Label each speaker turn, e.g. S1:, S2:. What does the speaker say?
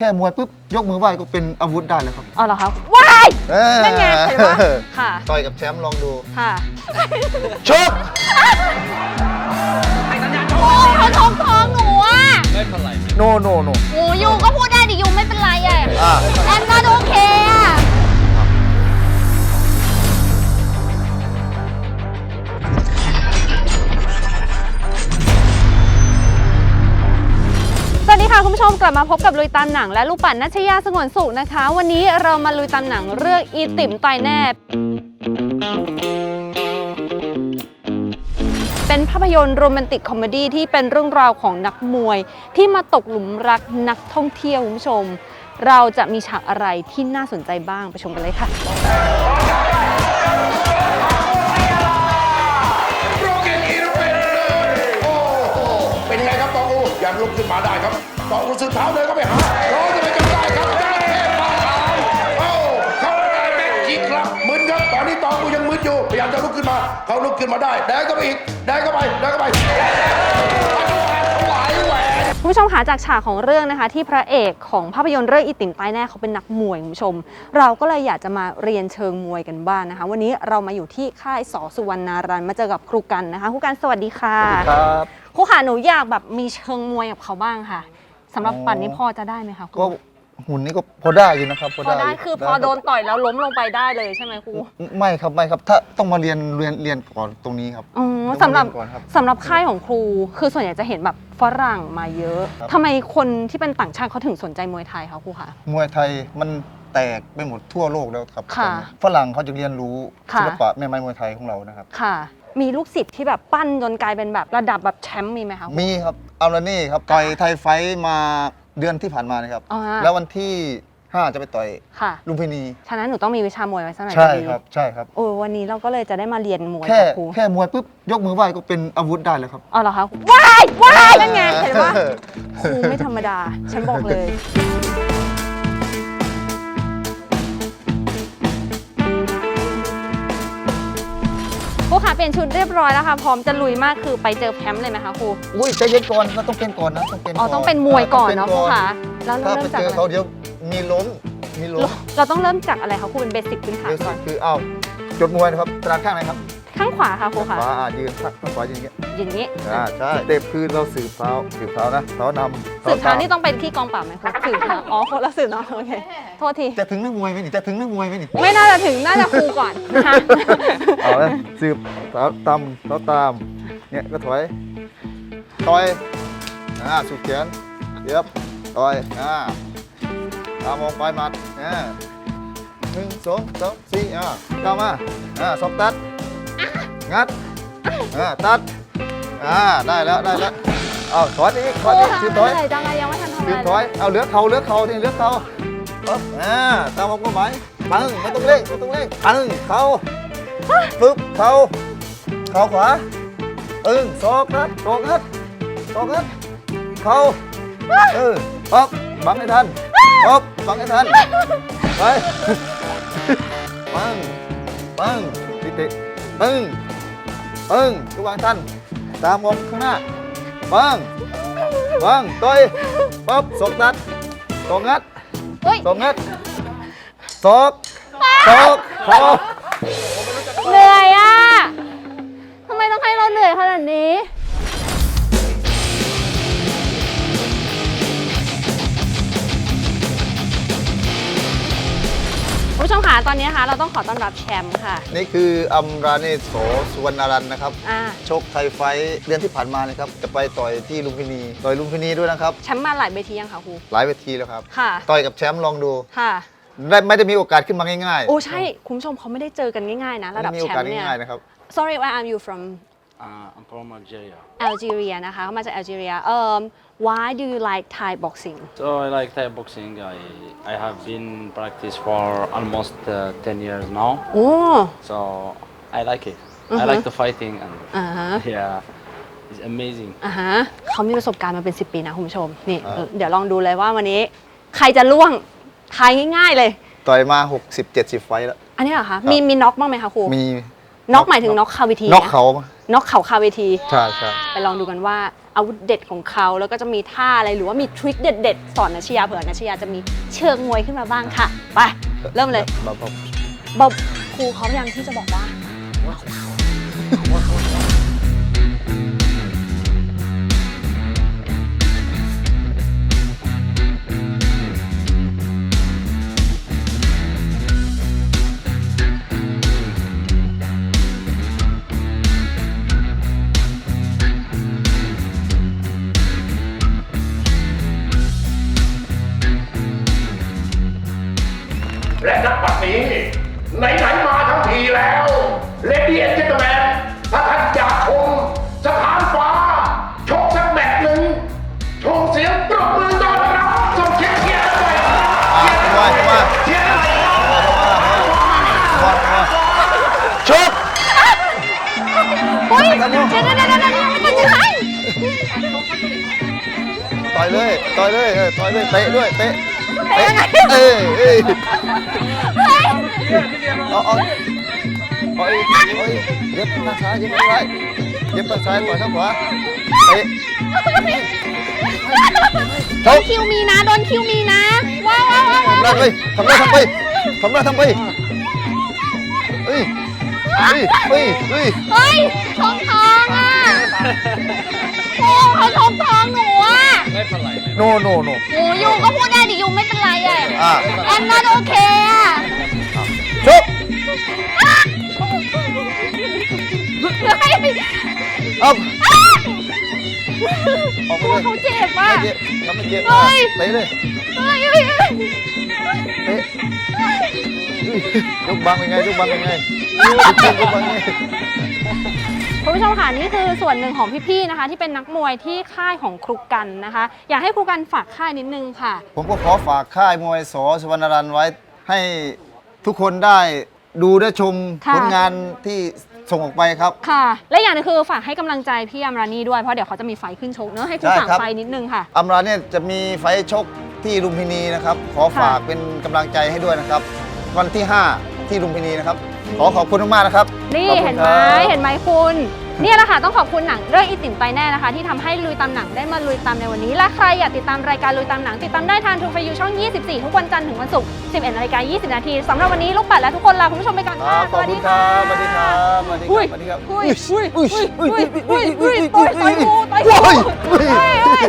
S1: แค่มวยปุ๊บยกมือไหว้ก็เป็นอาวุธได้แล้วครับ
S2: อ๋อเหรอคะว้าย
S1: เออ
S2: นั่นไงเห็นปะค่ะ
S1: ต่อยกับแชมป์ลองดู
S2: ค่ะ
S1: ชก
S2: โอ้เขาชกท้องหนูอะ
S1: โนโนโน
S2: โอ้ยูก็พูดได้ดิยูไม่เป็นไรอะ
S1: อ่า
S2: แอม ค่ะคุณผู้ชมกลับมาพบกับลุยตามหนังและลูกปั่นนัชยาสงวนสุขนะคะ วันนี้เรามาลุยตามหนังเรื่องอีติ๋มตายแน่เป็นภาพยนตร์โรแมนติกคอมเมดี้ที่เป็นเรื่องราวของนักมวย ที่มาตกหลุมรักนักท่องเที่ยวคุณผู้ชม เราจะมีฉากอะไรที่น่าสนใจบ้างไปชมกันเลยค่ะ
S3: โอ้โหเป็นไงครับตองอูยังลุกขึ้นมาได้ครับ ตองอูสุดเท้าเดินเข้าไปหาร้องจะไปจนได้ครับจระเข้ปากขาวโอ้เข้าไปได้แม็กอีกครับมึนครับตอนนี้ตองอูยังมึนอยู่พยายามจะลุกขึ้นมาเขาลุกขึ้นมาได้แดงเข้าไปอีกแดงเข้าไปแดงเข้าไป
S2: คุณผู้ชมคะจากฉากของเรื่องนะคะ ที่พระเอกของภาพยนตร์เรื่องอีติ๋มตายแน่เขาเป็นนักมวยคุณผู้ชม เราก็เลยอยากจะมาเรียนเชิงมวยกันบ้างนะคะ วันนี้เรามาอยู่ที่ค่ายสอสุวรรณารันมาเจอกับครูกันนะคะครูกันสวัสดีค่ะ
S1: ครับ
S2: ครูค่ะหนูอยากแบบมีเชิงมวยกับเขาบ้างค่ะำหรับ
S1: อ๋อ
S2: ปั่นนี้พอจะได้ไหมคะครู
S1: ก็หุ่นนี้ก็พอได้อยู่นะครับ
S2: พอได้คือพอโดนต่อยแล้วล้มลงไปได้เลยใช่ไหมครู
S1: ไม่ครับไม่ครับถ้าต้องมาเรียนเรียนเรียนก่อนตรงนี้ครับ
S2: อ๋อ
S1: ต้อง
S2: สำหรับ
S1: เรียนก่อนครับ
S2: สำหรับค่ายของครู คือส่วนใหญ่จะเห็นแบบฝรั่งมาเยอะ
S1: ครับ
S2: ทำไมคนที่เป็นต่างชาติเขาถึงสนใจมวยไทยคะครูคะ
S1: มวยไทยมันแตกไปหมดทั่วโลกแล้วครับ
S2: ค่ะ
S1: ตอนนี้ฝรั่งเขาจะเรียนรู้
S2: ค่ะ
S1: ศิลปะแม่ไม้มวยไทยของเรานะครับ
S2: ค่ะ มีลูกศิษย์ที่แบบปั้นจนกลายเป็นแบบระดับแบบแชมป์มีไหมคะ
S1: มีครับอัลลานี่ครับต่อยไทยไฟท์มาเดือนที่ผ่านมานะครับ
S2: อ๋อฮะ
S1: แล้ววันที่ 5 จะไปต่อย
S2: ค่ะ
S1: ลุมพินี
S2: ฉะนั้นหนูต้องมีวิชามวยไว้สักหน่อย
S1: ใช่
S2: จะดี
S1: ครับใช่ครับ
S2: โอ้วันนี้เราก็เลยจะได้มาเรียนมวย
S1: แค่
S2: กับครู
S1: แค่มวยปุ๊บยกมือไหว้ก็เป็นอาวุธได้แล้วครับ
S2: อ๋อเหรอคะว้ายว้ายนั่นไงเห็นปะ ครูไม่ธรรมดา ฉันบอกเลยค เปลี่ยนชุดเรียบร้อยแล้วค่ะ พร้อมจะลุยมากคือไปเจอแคมป์เลยไหมคะครู
S1: อุ้ยใจเย็นก่อนนะต้องเป็นก่อนนะต้องเป็น
S2: อ๋อ ต้องเป็นมวยก่อนเนาะครูคะแล้วเรา
S1: ถ้าไป
S2: เริ่มจาก
S1: เจอ
S2: อะไร
S1: เขาเดี๋ยวมีล้มมีล้ม
S2: เราต้องเริ่มจากอะไรคะครูเป็นเบสิกพื้นฐาน
S1: เดี๋ยว
S2: ก่อน
S1: คือเอาจดมวยนะครับตารางข้างไหนครับ
S2: ข้างขวาค่ะครูค่ะ
S1: ขวาอะยืนข้างขวายืนอย่างเงี้ย
S2: อย่างนี้
S1: อ่าใช่เตะพื้นเราสืบเท้าสืบเท้านะเท้านำ
S2: สืบเท้า
S1: ตม
S2: นี่ต้องเป็นที่กองปราบไหมคะสืบเท้าอ๋อคนละสืบเนาะโอเคโทษที
S1: จะถึงนักมวยไหมนี่จะถึงนักมวยไหมนี่
S2: ไม่น่าจะถึงน่าจะครูก่อนนะคะ
S1: เอาเลยสืบเท้าตำเท้าตามเนี่ยก็ถอยต่อยอ่าสุดแขนเย็บต่อยอ่าตามมองปลายหมัดอ่าหนึ่งสองสามสี่อ่าก้าวมาอ่าสองตัด งัดอ่าตัดอ่าได้แล้วได้แล้วเอาถอยอีกถอยอีกสืบถอย
S2: เหนื่อยจังเลยยังไม่ทันทำอะไร
S1: สืบถอยเอาเหลือเขาเหลือเขาที่เหลือเขาปึ๊บอ่าตามความหมายปังไม่ต้องเร่งไม่ต้องเร่งปังเขาปึ๊บเขาเขาขวาอึ้งศอกนัดศอกนัดศอกนัดเขาเออป๊อบบังให้ทันป๊อบบังให้ทันไปปังปังปิติปึ้ง ปึ้งทุกวางทันตามมองข้างหน้าปังบังต่อยปั๊บสองนัดสองงัด
S2: เฮ้ย
S1: สองงัดสอกสอกคอ
S2: เนนี้นะคะ เราต้องขอต้อนรับแชมป์ค่ะ
S1: นี่คืออัมราเนศโสสุวรรณรันนะครับ
S2: อ่า
S1: โชคไทยไฟท์เดือนที่ผ่านมานะครับ จะไปต่อยที่ลุมพินี ต่อยลุมพินีด้วยนะครับ
S2: แชมป์มาหลายเวทียังคะครู
S1: หลายเวทีแล้วครับ
S2: ค่ะ
S1: ต่อยกับแชมป์ลองดู
S2: ค่ะ
S1: ได้ไม่ได้มีโอกาสขึ้นมาง่าย
S2: โอ้ใช่ คุณผู้ชมเขาไม่ได้เจอกันง่ายๆนะ
S1: ๆ
S2: ระดับ
S1: ไม่มีโอ
S2: แชม
S1: กาส
S2: ป์เนี่ย
S1: ง่ายๆนะครับ
S2: Sorry where are you from
S4: Uh, I'm from Algeria.
S2: Algeria นะคะเขามาจาก Algeria um why do you like Thai boxing
S4: So I like Thai boxing. I I have been practice for almost uh, 10 years now.
S2: โอ้
S4: So I like it. I like the fighting and
S2: อ่าฮะ
S4: yeah, it's amazing.
S2: อ่าฮะเขามีประสบการณ์มาเป็น 10 ปีนะคุณผู้ชม นี่
S1: อ่า
S2: เดี๋ยวลองดูเลยว่าวันนี้ ใครจะล่วงทายง่ายๆเลย
S1: ต่อยมา 60-70 ไฟท์แล้ว
S2: อันนี้เหรอคะ
S1: ครับ
S2: มีมีน็อกบ้างไหมคะครู
S1: มี
S2: น็อกหมายถึงน็อกคาเวที
S1: น็อกเขา
S2: น็อกเขาคาเวที
S1: ใช่ใช่
S2: ไปลองดูกันว่าอาวุธเด็ดของเขาแล้วก็จะมีท่าอะไรหรือว่ามีทริคเด็ดๆสอนนัชยาเผื่อนัชยาจะมีเชิงมวยขึ้นมาบ้างค่ะ ไป เริ่มเลย
S1: เบา
S2: บอกครูเขายังที่จะบอกว่า
S3: และนักบัดนี้ ไหนๆมาทั้งทีแล้วเลดี้แอนเจนแมนถ้าท่านอยากชมสถานฟ้า ชกสักแมตช์หนึ่งชงเสียงปรบมือต้อนรับส่งเชียร์เชียร์หน่อย
S1: เข้ามาเข้ามา
S3: เชียร์หน่อย
S1: เชก
S2: เฮ้ยเดี๋ยวเดี๋ยวเดี๋ยวเดี๋ยวเดี๋ยวยังไม่ตัดสินใจ
S1: ต่อยเลย ต่อยเลยเออต่อยเลย เตะด้วย เตะ
S2: เตะ
S1: เอ้ยเอ้ยเอาเอาเอาอีกเอาอีกเย็บข้างซ้ายเย็บข้างซ้ายเย็บข้างซ้ายต่อยข้างขวาเตะชก
S2: คิวมีนะ โดนคิวมีนะ ว้าวว้าวว้าว
S1: ทำได้ไปทำได้ทำไปทำได้ทำไปเฮ้ยเฮ้ยเฮ้ยเฮ้ย
S2: เฮ้ยชงทองอะโอ้เขาชงทองหนูอะ
S1: โนโนโน
S2: หนูยูก็พูดได้ดิยู
S1: อาออกไปเลย
S2: เขาเจ็บอะ
S1: ไม่เจ็บทำไม่เจ็บ
S2: เฮ้ย
S1: เตะเลย
S2: เฮ้ยเฮ้ยเฮ้ย
S1: เตะยกบังเป็นไงยกบังเป็นไงยกบังไง
S2: คุณผู้ชมค่ะนี่คือส่วนหนึ่งของพี่ๆนะคะ ที่เป็นนักมวยที่ค่ายของครูกันนะคะ อยากให้ครูกันฝากค่ายนิดนึงค่ะ
S1: ผมก็ขอฝากค่ายมวยสอสุวรรณรันไว้ให้ทุกคนได้ดูได้ชม
S2: ค่ะ
S1: ผลงานที่ ส่งออกไปครับ
S2: ค่ะ และอย่างหนึงคือฝากให้กำลังใจพี่อัมรานีด้วย เพราะเดี๋ยวเขาจะมีไฟขึ้นชกเนอะให้ครู
S1: ใช่
S2: ฝาก
S1: ครับ
S2: ไฟนิดนึงค่ะ
S1: อัมราเนี่ยจะมีไฟท์ชกที่ลุมพินีนะครับ ขอฝากเป็นกำลังใจให้ด้วยนะครับ วันที่ 5 ที่ลุมพินีนะครับ ขอขอบคุณมากๆนะครับ
S2: นี่
S1: ขอบคุณ
S2: เห็นไหม
S1: ครับ
S2: เห็นไหมคุณ เนี่ยแหละค่ะต้องขอบคุณหนังเรื่องอีติ่มไปแน่นะคะ ที่ทำให้ลุยตามหนังได้มาลุยตามในวันนี้ และใครอยากติดตามรายการลุยตามหนัง ติดตามได้ทางทูฟยูช่อง 24 ทุกวันจันทร์ถึงวันศุกร์11นาฬิกา20 นาทีสำหรับวันนี้ลูกปัดและทุกคนลาคุณผู้ชมไปก่อน
S1: ค
S2: ค่ะ
S1: รับขอบคุณครับสวัสดีครับสวัสดีค
S2: อุ้
S1: รั
S2: ย
S1: บสวัสดีครับ
S2: อุ้ยอุ้ย
S1: อุ้ย
S2: อุ้ย
S1: อุ้ย
S2: อุ้ยอุ้ยอุ้ยต่อยต่อยงูต่อยงู
S1: อุ้ยอุ้ย
S2: เฮ้ยเฮ้ย